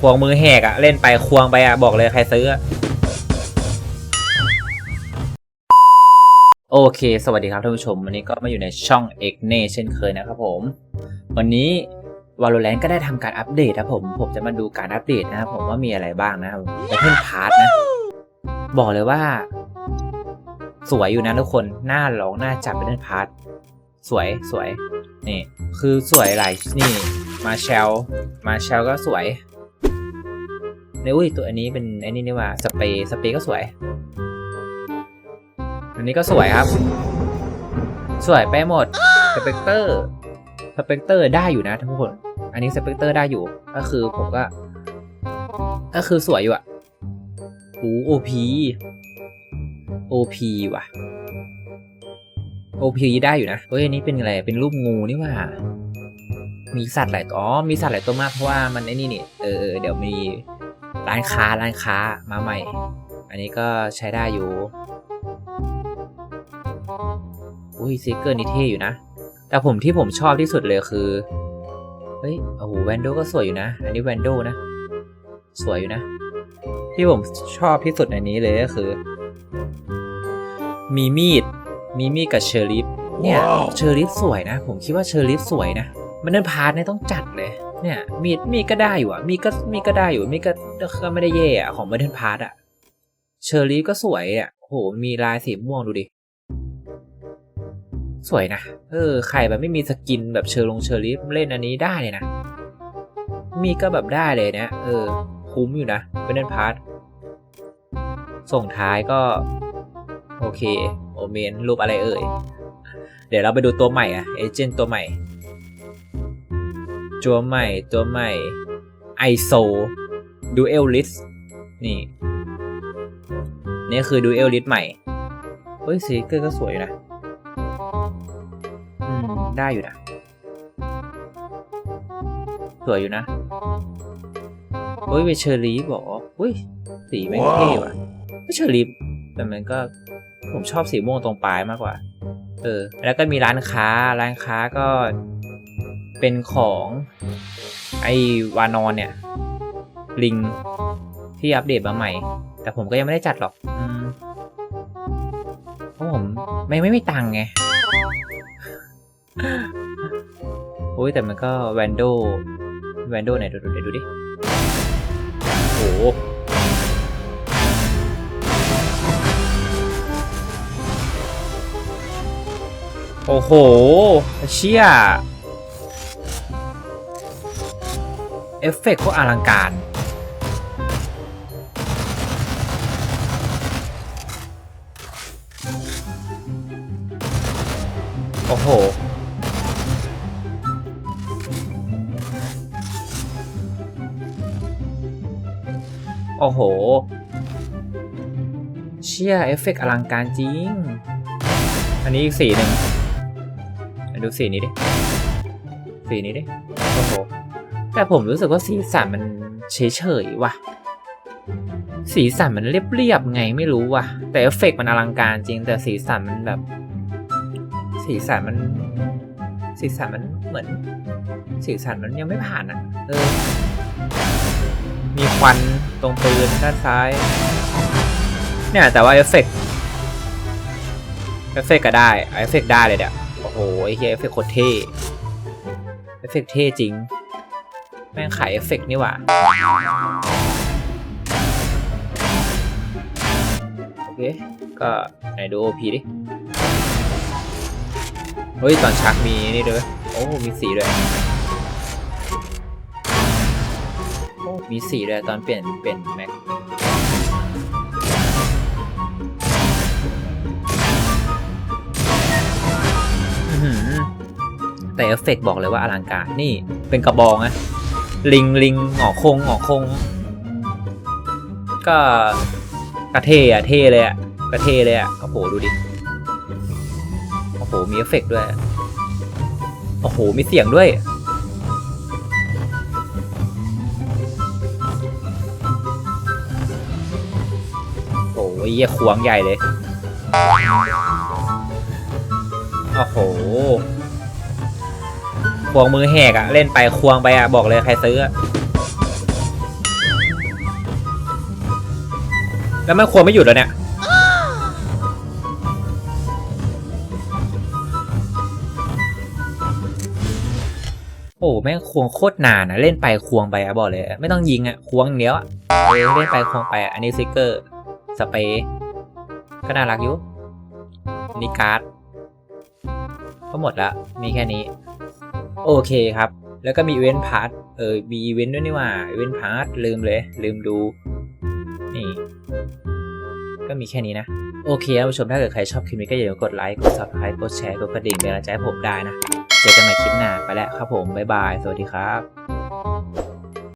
ควงมือแหกอะเล่นไปควงไปอะบอกเลยใครซื้อโอเค สวัสดีครับท่านผู้ชม วันนี้ก็มาอยู่ในช่อง x n a เช่นเคยนะครับผม วันนี้ Valorant ก็ได้ทำการอัปเดตครับผม ผมจะมาดูการอัปเดตนะครับผมว่ามีอะไรบ้างนะครับแต่เพิ่มพาร์ทนะ บอกเลยว่า สวยอยู่นะทุกคนหน้าร้องหน้าจับเป็นพาร์ทสวยสวยนี่ คือสวยหลายนี่มาเชลมาเชลก็สวย เนี่ยอุ้ยตัวอันนี้เป็นอ้นี่นี่ว่าสเปรย์สเปรย์ก็สวย อันนี้ก็สวยครับ สวยไปหมดสเปกเตอร์สเปกเตอร์ได้อยู่นะทุกคน อันนี้สเปกเตอร์ได้อยู่ ก็คือผมก็ ก็คือสวยอยู่อะหูโอพีโอพีว่ะโอพีได้อยู่นะเฮ้ยอันนี้เป็นอะไร เป็นรูปงูนี่ว่า มีสัตว์หลายตัว อ๋อ มีสัตว์หลายตัวมากเพราะว่ามันไอ้นี่นี่ เออเดี๋ยวมี ร้านค้าร้านค้ามาใหม่ อันนี้ก็ใช้ได้อยู่ อุ้ยซิกเกอร์นี่เท่อยู่นะ แต่ผมที่ผมชอบที่สุดเลยคือ เฮ้ย โอ้โหแวนโดก็สวยอยู่นะ อันนี้แวนโดนะ สวยอยู่นะ ที่ผมชอบที่สุดในนี้เลยก็คือ มีมีด มีมีดกับเชอริฟเนี่ย เชอริฟสวยนะ ผมคิดว่าเชอริฟสวยนะ มันเดินพาร์ทเนี่ยต้องจัดเลย เนี่ยมีดมีดก็ได้อยู่อะมีดก็มีดก็ได้อยู่มีดก็ก็ไม่ได้แย่อะของเบอร์เทนพาร์ทอะเชอริฟก็สวยอะโหมีลายสีม่วงดูดิ สวยนะ เออใครแบบไม่มีสกินแบบเชอร์ลงเชอริฟเล่นอันนี้ได้เลยนะ มีก็แบบได้เลยนะ เออ คุ้มอยู่นะเป็นเล่นพาร์ทส่งท้ายก็ โอเค โอเมนรูปอะไรเอ่ย เดี๋ยวเราไปดูตัวใหม่อะเอเจนต์ตัวใหม่ ตัวใหม่ตัวใหม่ไอโซดูเอลลิสนี่นี่คือดูเอลลิสใหม่เฮ้ยสีเกอร์ก็สวยอยู่นะอืมได้อยู่นะ สวยอยู่นะเฮ้ยเป็นเชอร์ลีฟบอกเฮ้ยสีแม่งเท่ว่ะไม่เชอร์ลีฟแต่มันก็ผมชอบสีม่วงตรงปลายมากกว่า เออ แล้วก็มีร้านค้า ร้านค้าก็ เป็นของไอวานอนเนี่ย ลิงที่อัปเดตมาใหม่ แต่ผมก็ยังไม่ได้จัดหรอกอเพราะผมไม่ไม่มีตังค์ไงโอ้ยแต่มันก็แวนโดแวนโดไหนดูดูดูดิโอ้โหโอ้โห เชี่ย เอฟเฟกต์โคอลังการ โอ้โห โอ้โห เชี่ยเอฟเฟกต์อลังการจริง อันนี้อีกสีหนึ่งดูสีนี้ดิ สีนี้ดิ โอ้โห แต่ผมรู้สึกว่าสีสันมันเฉยๆว่ะ สีสันมันเรียบๆไงไม่รู้ว่ะ แต่เอฟเฟกมันอลังการจริง แต่สีสันมันแบบ สีสันมัน สีสันมันเหมือน สีสันมันยังไม่ผ่านอะ เออ มีควันตรงปืนด้านซ้าย เนี่ยแต่ว่าเอฟเฟกเอฟเฟกก็ได้เอฟเฟกได้เลยเนี่ยโอ้โหไอ้เหี้ยเอฟเฟกโคตรเท่เอฟเฟกเท่จริง แม่งขายเอฟเฟกต์นี่หว่าโอเค ก็ไหนดูโอพีดิ เฮ้ย ตอนชักมีนี่ด้วยโอ้ มีสีด้วยโอ้มีสีด้วยตอนเปลี่ยนเปลี่ยนแม็กแต่เอฟเฟกต์บอกเลยว่าอลังการ นี่เป็นกระบองนะ ลิงลิงหงอคงหงอคง ก็กระเทอะเทเลยอะกระเทเลยอะโอ้โหดูดิโอ้โหมีเอฟเฟกด้วยโอ้โหมีเสียงด้วยโอ้ยเหี้ยควงใหญ่เลยโอ้โห ควงมือแหกอะเล่นไปควงไปอะบอกเลยใครซื้อ แล้วมันควรไม่หยุดแล้วเนี่ยโอ้แม่งควงโคตรนานนะเล่นไปควงไปอะบอกเลย ไม่ต้องยิงอะควงเดียวอะเล่นไปควงไปอะอันนี้ซิกเกอร์สเปรย์ก็น่ารักอยู่นี่การ์ดก็หมดละมีแค่นี้ โอเคครับ แล้วก็มีอีเวนต์พาร์ทเออมีอีเวนต์ด้วยนี่ว่าอีเวนต์พาร์ทลืมเลย ลืมดู นี่ ก็มีแค่นี้นะ โอเคครับผู้ชมถ้าเกิดใครชอบคลิปนี้ก็อย่าลืมกดไลค์ กด subscribe กดแชร์ กดกระดิ่งเป็นกำลังใจให้ผมได้นะ เจอกันใหม่คลิปหน้าไปแล้วครับผม บ๊ายบาย สวัสดีครับ